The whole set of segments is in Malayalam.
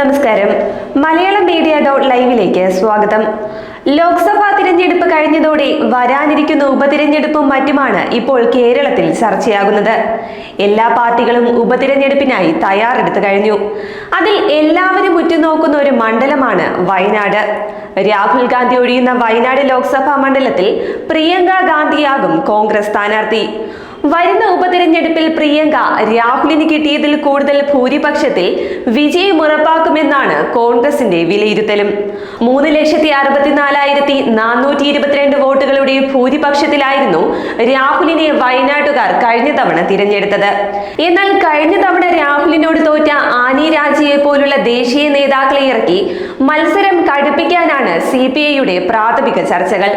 നമസ്കാരം. മലയാളം മീഡിയ ഡോട്ട് ലൈവിലേക്ക് സ്വാഗതം. ലോക്സഭാ തിരഞ്ഞെടുപ്പ് കഴിഞ്ഞതോടെ വരാനിരിക്കുന്ന ഉപതിരഞ്ഞെടുപ്പും മറ്റുമാണ് ഇപ്പോൾ കേരളത്തിൽ ചർച്ചയാകുന്നത്. എല്ലാ പാർട്ടികളും ഉപതിരഞ്ഞെടുപ്പിനായി തയ്യാറെടുത്തു കഴിഞ്ഞു. അതിൽ എല്ലാവരും ഉറ്റുനോക്കുന്ന ഒരു മണ്ഡലമാണ് വയനാട്. രാഹുൽ ഗാന്ധി ഒഴിയുന്ന വയനാട് ലോക്സഭാ മണ്ഡലത്തിൽ പ്രിയങ്ക ഗാന്ധിയാകും കോൺഗ്രസ് സ്ഥാനാർത്ഥി. വരുന്ന ഉപതെരഞ്ഞെടുപ്പിൽ പ്രിയങ്ക രാഹുലിന് കിട്ടിയതിൽ കൂടുതൽ ഭൂരിപക്ഷത്തിൽ വിജയം ഉറപ്പാക്കുമെന്നാണ് കോൺഗ്രസിന്റെ വിലയിരുത്തലും. മൂന്ന് ലക്ഷത്തി അറുപത്തിനാലായിരത്തി നാനൂറ്റി ഇരുപത്തിരണ്ട് വോട്ടുകളുടെ ഭൂരിപക്ഷത്തിലായിരുന്നു രാഹുലിനെ വയനാട്ടുകാർ കഴിഞ്ഞ തവണ തിരഞ്ഞെടുത്തത്. എന്നാൽ കഴിഞ്ഞ തവണ രാഹുലിനോട് തോറ്റ ആനി രാജയെ പോലുള്ള ദേശീയ നേതാക്കളെ ഇറക്കി മത്സരം കടുപ്പിക്കാനാണ് സി പി ഐയുടെ പ്രാഥമിക ചർച്ചകൾ.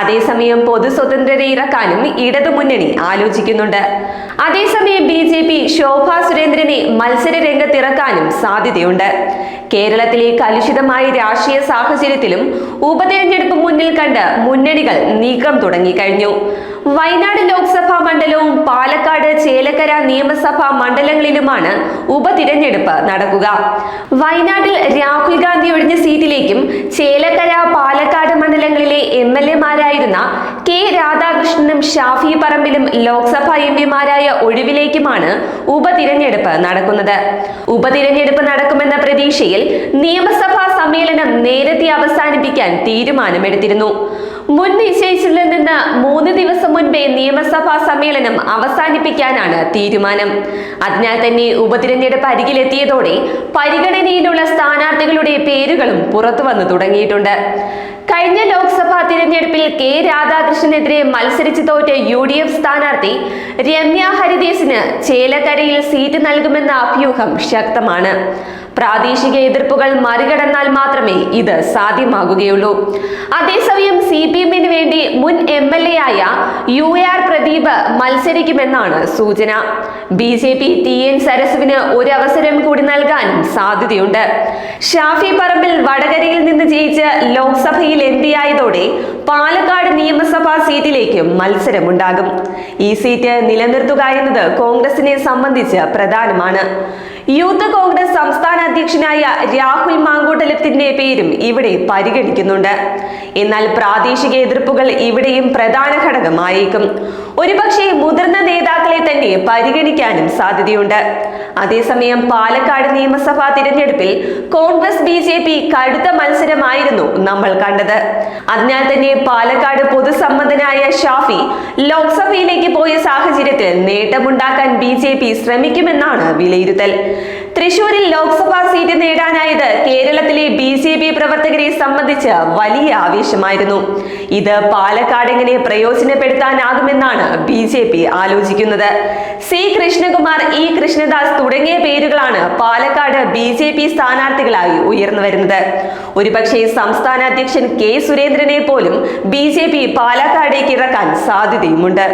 അതേസമയം പൊതു സ്വതന്ത്രരെ ഇറക്കാനും ഇടതുമുന്നണി ആലോചിക്കുന്നുണ്ട്. അതേസമയം ബി ജെ പി ശോഭാ സുരേന്ദ്രനെ മത്സര രംഗത്തിറക്കാനും സാധ്യതയുണ്ട്. കേരളത്തിലെ കലുഷിതമായ രാഷ്ട്രീയ സാഹചര്യത്തിലും ഉപതെരഞ്ഞെടുപ്പ് മുന്നിൽ കണ്ട് മുന്നണികൾ നീക്കം തുടങ്ങിക്കഴിഞ്ഞു വയനാട് ലോക്സഭാ മണ്ഡലവും പാലക്കാട് ചേലക്കര നിയമസഭാ മണ്ഡലങ്ങളിലുമാണ് ഉപതിരഞ്ഞെടുപ്പ് നടക്കുക. വയനാട്ടിൽ രാഹുൽ ഗാന്ധി ഒഴിഞ്ഞ സീറ്റിലേക്കും ചേലക്കര പാലക്കാട് മണ്ഡലങ്ങളിലെ എം എൽ എമാരായിരുന്ന കെ രാധാകൃഷ്ണനും ഷാഫി പറമ്പിലും ലോക്സഭാ എം പിമാരായ ഒഴിവിലേക്കുമാണ് ഉപതിരഞ്ഞെടുപ്പ് നടക്കുന്നത്. ഉപതിരഞ്ഞെടുപ്പ് നടക്കുമെന്ന പ്രതീക്ഷയിൽ നിയമസഭാ സമ്മേളനം നേരത്തെ അവസാനിപ്പിക്കാൻ തീരുമാനമെടുത്തിരുന്നു. മുൻ നിശ്ചയിച്ചതിൽ നിന്ന് മൂന്ന് ദിവസം മുൻപേ നിയമസഭാ സമ്മേളനം അവസാനിപ്പിക്കാനാണ് തീരുമാനം. അതിനാൽ തന്നെ ഉപതിരഞ്ഞെടുപ്പ് അരികിലെത്തിയതോടെ പരിഗണനയിലുള്ള സ്ഥാനാർത്ഥികളുടെ പേരുകളും പുറത്തു വന്നു തുടങ്ങിയിട്ടുണ്ട്. കഴിഞ്ഞ ലോക്സഭാ തിരഞ്ഞെടുപ്പിൽ കെ രാധാകൃഷ്ണനെതിരെ മത്സരിച്ച് തോറ്റ യു ഡി എഫ് സ്ഥാനാർത്ഥി രമ്യ ഹരിദേശിന് ചേലക്കരയിൽ സീറ്റ് നൽകുമെന്ന അഭ്യൂഹം ശക്തമാണ്. പ്രാദേശിക എതിർപ്പുകൾ മറികടന്നാൽ മാത്രമേ ഇത് സാധ്യമാകുകയുള്ളൂ. അതേസമയം സി പി എമ്മിന് വേണ്ടി മുൻ എം എൽ എ ആയ യു എ ആർ പ്രദീപ് മത്സരിക്കുമെന്നാണ് സൂചന. B J P T N സരസുവിന് ഒരു അവസരം കൂടി നൽകാനും സാധ്യതയുണ്ട്. ഷാഫി പറമ്പിൽ വടകരയിൽ ലോക്സഭയിൽ എം പി ആയതോടെ പാലക്കാട് നിയമസഭാ സീറ്റിലേക്കും മത്സരമുണ്ടാകും. ഈ സീറ്റ് നിലനിർത്തുക എന്നത് കോൺഗ്രസിനെ സംബന്ധിച്ച് പ്രധാനമാണ്. യൂത്ത് കോൺഗ്രസ് സംസ്ഥാന അധ്യക്ഷനായ രാഹുൽ മാങ്കൂട്ടലത്തിന്റെ പേരും ഇവിടെ പരിഗണിക്കുന്നുണ്ട്. എന്നാൽ പ്രാദേശിക എതിർപ്പുകൾ ഇവിടെയും പ്രധാന ഘടകമായേക്കും. ഒരുപക്ഷെ മുതിർന്ന നേതാക്കളെ തന്നെ പരിഗണിക്കാനും സാധ്യതയുണ്ട്. അതേസമയം പാലക്കാട് നിയമസഭാ തിരഞ്ഞെടുപ്പിൽ കോൺഗ്രസ് ബി ജെ പി കടുത്ത മത്സരമായിരുന്നു നമ്മൾ കണ്ടത്. അതിനാൽ തന്നെ പാലക്കാട് പൊതുസമ്മതനായ ഷാഫി ലോക്സഭയിലേക്ക് പോയ സാഹചര്യത്തിൽ നേട്ടമുണ്ടാക്കാൻ ബി ജെ പി ശ്രമിക്കുമെന്നാണ് വിലയിരുത്തൽ. തൃശൂരിൽ ലോക്സഭാ സീറ്റ് നേടാനായത് കേരളത്തിലെ ബി ജെ പി പ്രവർത്തകരെ സംബന്ധിച്ച് വലിയ ആവേശമായിരുന്നു. ഇത് പാലക്കാട് എങ്ങനെ പ്രയോജനപ്പെടുത്താനാകുമെന്നാണ് ബി ജെ പി ആലോചിക്കുന്നത്. സി കൃഷ്ണകുമാർ ഇ കൃഷ്ണദാസ് തുടങ്ങിയ പേരുകളാണ് പാലക്കാട് ബി ജെ പി സ്ഥാനാർത്ഥികളായി ഉയർന്നു വരുന്നത്. ഒരുപക്ഷെ സംസ്ഥാന അധ്യക്ഷൻ കെ സുരേന്ദ്രനെ പോലും ബി ജെ പി പാലക്കാടേക്ക് ഇറക്കാൻ സാധ്യതയുമുണ്ട്.